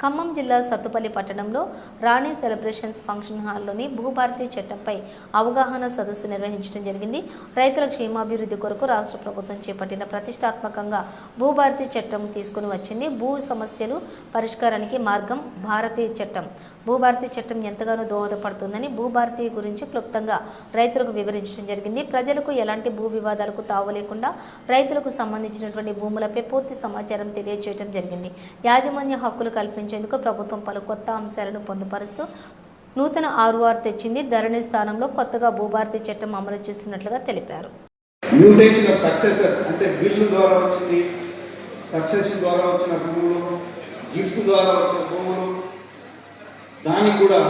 ఖమ్మం జిల్లా సత్తుపల్లి పట్టణంలో Rani celebrations function హాల్లోని భూభారతి చట్టంపై అవగాహన సదస్సు నిర్వహించడం జరిగింది. రైతుల క్షేమాభివృద్ధి కొరకు రాష్ట్ర ప్రభుత్వం చేపట్టిన ప్రతిష్టాత్మకంగా భూభారతి చట్టం తీసుకుని వచ్చింది. భూ సమస్యలు పరిష్కారానికి మార్గం భారతీయ చట్టం. భూభారతి చట్టం ఎంతగానో దోహదపడుతుందని భూభారతి గురించి క్లుప్తంగా రైతులకు వివరించడం జరిగింది. ప్రజలకు ఎలాంటి భూ వివాదాలకు తావు లేకుండా రైతులకు సంబంధించినటువంటి భూములపై పూర్తి సమాచారం తెలియజేయడం జరిగింది. యాజమాన్య హక్కులు కల్పించ సాధించేందుకు ప్రభుత్వం పలు కొత్త అంశాలను పొందుపరుస్తూ నూతన ఆర్ఓఆర్ తెచ్చింది. ధరణి స్థానంలో కొత్తగా భూభారతి చట్టం అమలు చేస్తున్నట్లుగా తెలిపారు. మ్యూటేషన్ ఆఫ్ అంటే బిల్లు ద్వారా వచ్చింది సక్సెషన్ ద్వారా వచ్చిన భూములు గిఫ్ట్ ద్వారా వచ్చిన భూములు దానికి కూడా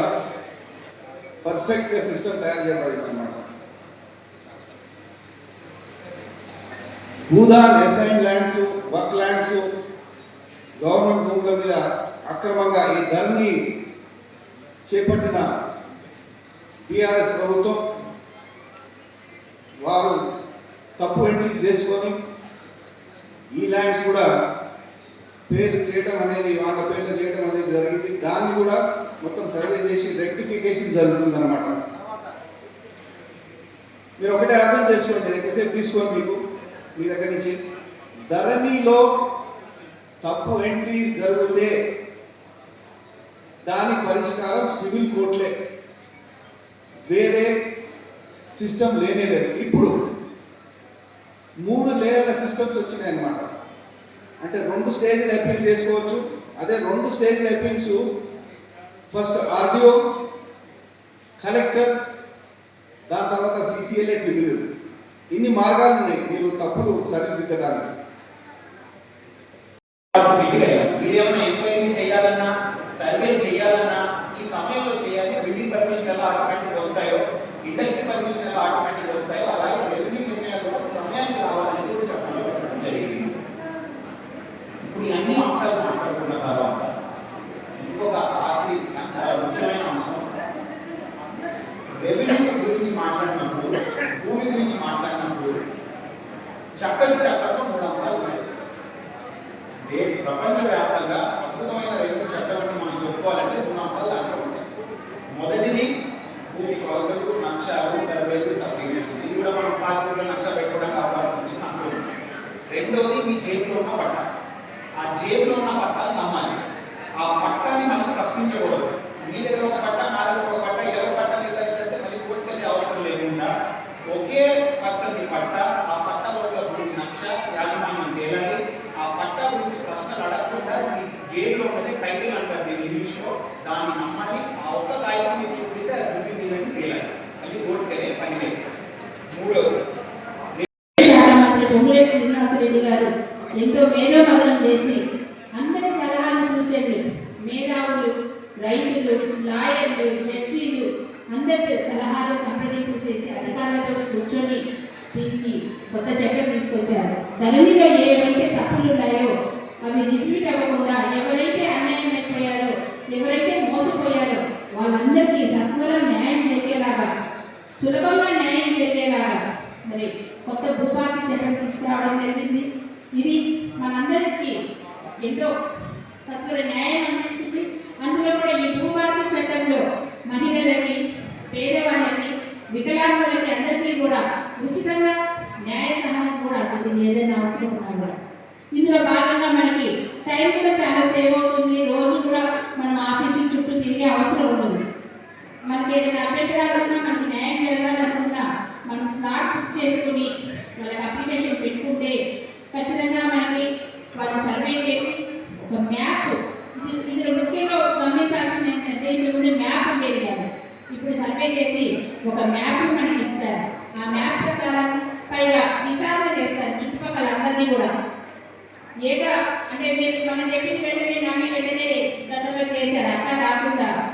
పర్ఫెక్ట్గా సిస్టమ్ తయారు చేయబడింది అన్నమాట Bhoodan assign lands work lands government భూముల మీద అక్రమంగా ఈ ధరని చేపట్టిన టీఆర్ఎస్ ప్రభుత్వం వారు తప్పు ఎంట్రీ చేసుకొని ఈ ల్యాండ్స్ కూడా పేర్లు చేయడం అనేది వాళ్ళ పేర్లు చేయటం అనేది జరిగింది. దాన్ని కూడా మొత్తం సర్వే చేసి రెక్టిఫికేషన్ జరుగుతుంది అనమాట మీరు ఒకటే అర్థం చేసుకోండి. నేను ఎక్కువసేపు తీసుకోండి మీకు మీ దగ్గర నుంచి. ధరణిలో తప్పు ఎంట్రీస్ జరిగితే దానికి పరిష్కారం సివిల్ కోర్టులే. వేరే సిస్టమ్ లేనే లేదు. ఇప్పుడు మూడు లేయర్ల సిస్టమ్స్ వచ్చినాయి అనమాట అంటే రెండు స్టేజ్లు అపీల్ చేసుకోవచ్చు. అదే రెండు స్టేజ్ల అపీల్స్ ఫస్ట్ ఆర్డిఓ కలెక్టర్ దాని తర్వాత సిసిఎల్ఏ ట్రిబ్యునల్. ఇన్ని మార్గాలు ఉన్నాయి. మీరు తప్పులు సరిదిద్దడానికి. చక్కటి చట్టంలో మూడు అంశాలు ఉన్నాయి ప్రపంచవ్యాప్తంగా అద్భుతమైన రెవెన్యూ చట్టం అంటే మనం చెప్పుకోవాలంటే మూడు అంశాలు దాంట్లో ఉంటాయి. మొదటిది భూమి కొలతలు నక్షాలు సర్వేలు సర్టిఫికేట్ ఇది కూడా మనం పాస్పోర్ట్లో నక్ష పెట్టుకోవడానికి అవకాశం వచ్చింది అనుకోండి రెండోది మీ జేబులో ఉన్న పట్ట ఆ జేబులో ఉన్న పట్టాలు నమ్మాలి. ఆ పట్టాన్ని మనం ప్రశ్నించకూడదు. మీ దగ్గర ఒక పట్ట నా దగ్గర ఒక పట్ట ఎవరి పట్ట నిర్ధారించాలంటే మళ్ళీ కోర్టుకెళ్ళే అవసరం లేకుండా ఒకే పర్సన్ పట్ట ఆ పట్టలో ఉన్న భూమి నక్ష యాజమాన్యం తేలాలి ఆ పట్ట గురించి ప్రశ్నలు అడగకుండా మీ జేబులో ఉన్నది టైటిల్ అంటారు దీన్ని ఇంగ్లీష్లో. దాన్ని నమ్మాలి ఆ ఒక్క కాగితం మీరు చూపిస్తే అది భూమి మీద తేలాలి. మళ్ళీ కోర్టుకెళ్ళే పని మూడవది శాఖ శ్రీనివాసరెడ్డి గారు ఎంతో మేధోమదనం చేసి అందరి సలహాలు సూచనలు మేధావులు రైతులు లాయర్లు జడ్జీలు అందరి సలహాలు సంప్రదింపు చేసి అధికారులతో కూర్చొని దీనికి కొత్త చట్టం తీసుకొచ్చారు. ధరణిలో ఏవైతే తప్పులు ఉన్నాయో అవి రిపీట్ అవ్వకుండా ఎవరైతే అన్యాయం అయిపోయారో ఎవరైతే మోసపోయారో వాళ్ళందరికీ సత్వరం న్యాయం జరిగేలాగా సులభంగా న్యాయం జరిగేలాగా మరి కొత్త భూపాకి చట్టం తీసుకురావడం జరిగింది. ఇది మనందరికీ ఎంతో సత్వర న్యాయం అందిస్తుంది. అందులో కూడా ఈ భూపాకి చట్టంలో మహిళలకి పేదవాళ్ళకి వికలాంగులకి అందరికీ కూడా ఉచితంగా న్యాయ సహాయం కూడా అందుతుంది ఏదైనా అవసరం ఉన్నా కూడా. ఇందులో భాగంగా మనకి టైం కూడా చాలా సేవ్ అవుతుంది. రోజు కూడా మనం ఆఫీసుల చుట్టూ తిరిగే అవసరం ఉండదు. మనకి ఏదైనా అభ్యంతరాలు మనకి మనకు న్యాయం జరగాలనుకున్నా మనం స్లాట్ బుక్ చేసుకుని వాళ్ళకి అప్లికేషన్ పెట్టుకుంటే ఖచ్చితంగా మనకి వాళ్ళు సర్వే చేసి ఒక మ్యాప్ ఇది ఇందులో ముఖ్యంగా గమనించాల్సింది ఏంటంటే ఇంతకుముందు మ్యాప్ ఉండేది కాదు. ఇప్పుడు సర్వే చేసి ఒక మ్యాప్ మనకి ఇస్తారు. ఆ మ్యాప్ ప్రకారం పైగా విచారణ చేస్తారు చుట్టుపక్కల అందరినీ కూడా. ఏక అంటే మీరు మనం చెప్పింది వెంటనే నమ్మి వెంటనే గతంలో చేశారు. అట్లా కాకుండా